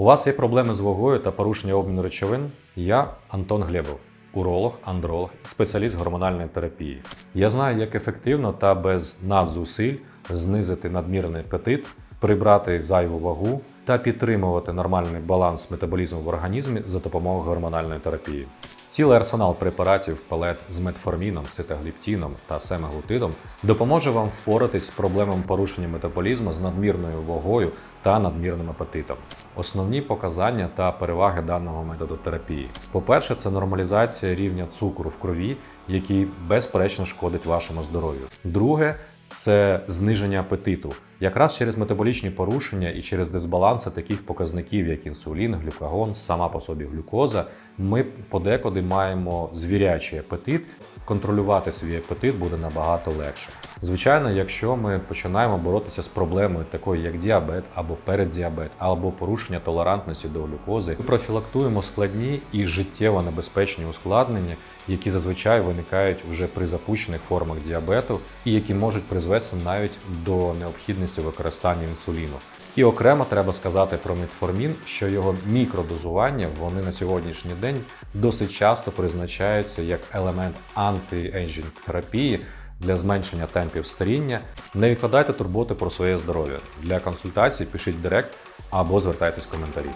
У вас є проблеми з вагою та порушення обміну речовин? Я Антон Глебов, уролог, андролог спеціаліст гормональної терапії. Я знаю, як ефективно та без надзусиль знизити надмірний апетит, прибрати зайву вагу та підтримувати нормальний баланс метаболізму в організмі за допомогою гормональної терапії. Цілий арсенал препаратів палет з метформіном, ситагліптіном та семаглутидом допоможе вам впоратись з проблемами порушення метаболізму з надмірною вагою та надмірним апетитом. Основні показання та переваги даного методу терапії. По-перше, це нормалізація рівня цукру в крові, який безперечно шкодить вашому здоров'ю. Друге це зниження апетиту. Якраз через метаболічні порушення і через дисбаланси таких показників, як інсулін, глюкагон, сама по собі глюкоза, ми подекуди маємо звірячий апетит. Контролювати свій апетит буде набагато легше. Звичайно, якщо ми починаємо боротися з проблемою, такою як діабет або переддіабет, або порушення толерантності до глюкози, ми профілактуємо складні і життєво небезпечні ускладнення, які зазвичай виникають вже при запущених формах діабету, і які можуть призвести навіть до необхідності використання інсуліну. І окремо треба сказати про метформін, що його мікродозування вони на сьогоднішній день досить часто призначаються як елемент анти-енджінг терапії для зменшення темпів старіння. Не відкладайте турботи про своє здоров'я. Для консультацій пишіть директ або звертайтесь в коментарі.